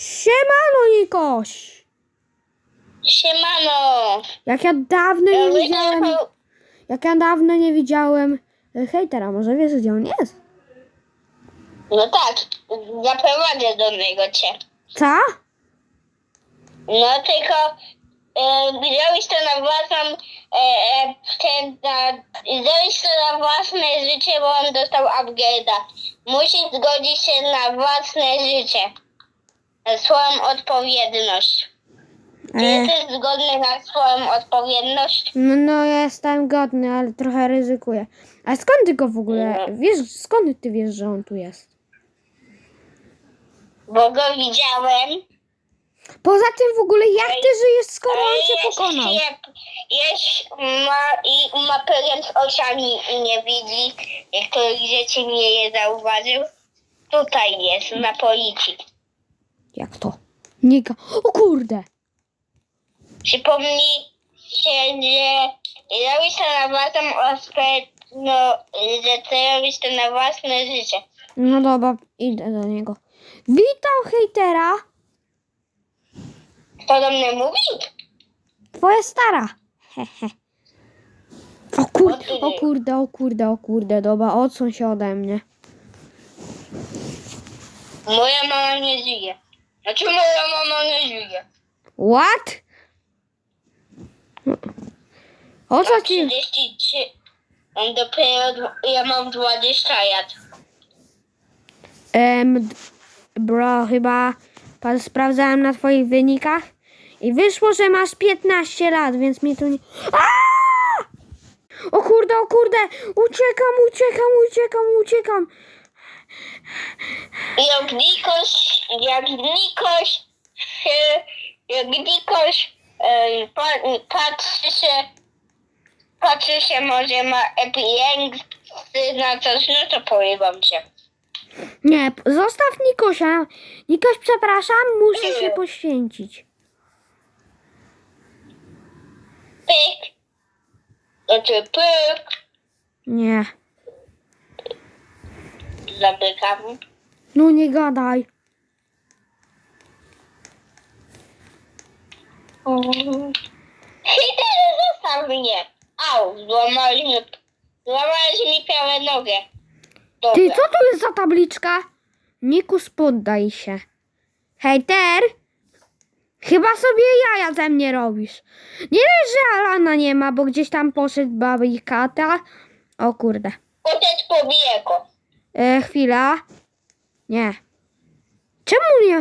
Siemano, Nikoś! Siemano! Jak ja dawno nie widziałem... Jak ja dawno nie widziałem e, hejtera, może wiesz gdzie on jest? No tak, zaprowadzę do niego cię. Co? No tylko e, to na własną e, e, ten, na, zrobić to na własne życie, bo on dostał upgrade'a. Musisz zgodzić się na własne życie. Swoją odpowiedność. Czy E, jesteś zgodny na swoją odpowiedność? no, no jestem godny, ale trochę ryzykuję. A skąd ty go w ogóle... Wiesz, skąd ty wiesz, że on tu jest? Bo go widziałem. Poza tym w ogóle jak ty żyjesz, skoro on cię pokonał? jest ma, i ma problem z oczami i nie widzi. Niektórych rzeczy nie je zauważył. Tutaj jest, na policji. Jak to? Nika. O kurde! Przypomnij się, że robisz to na własną no, że ty robisz to na własne życie. No dobra, idę do niego. Witam hejtera! Kto do mnie mówi? Twoja stara. Hehe. O kurde, o kurde, o kurde, o kurde, dobra, odsuń się ode mnie. Moja mama nie żyje. Znaczy moja mama nie żyje. What? O co ci? 33. On dopiero, ja mam 20 lat. Em, bro, chyba pan sprawdzałem na twoich wynikach i wyszło, że masz 15 lat, więc mi tu nie... Aaaa! O kurde, o kurde! Uciekam, uciekam, uciekam, uciekam! Jak Nikoś, jak Nikoś, się- jak Nikoś e, pa, patrzy się, patrzy się, może ma epilengsy na coś, no to porywam cię. Nie, zostaw Nikosia. Nikoś, przepraszam, muszę się poświęcić. Pyk, znaczy pyk, Nie. Zamykam. No nie gadaj. I teraz zostaw mnie. Au, złamałeś mi, złamałeś mi prawie nogę. Dobra. Ty, co tu jest za tabliczka? Nikus, poddaj się. Hejter! Chyba sobie jaja ze mnie robisz. Nie wiesz, że Alana nie ma, bo gdzieś tam poszedł baby i kata. O kurde. Otec pobije go. E, chwila. Nie. Czemu nie?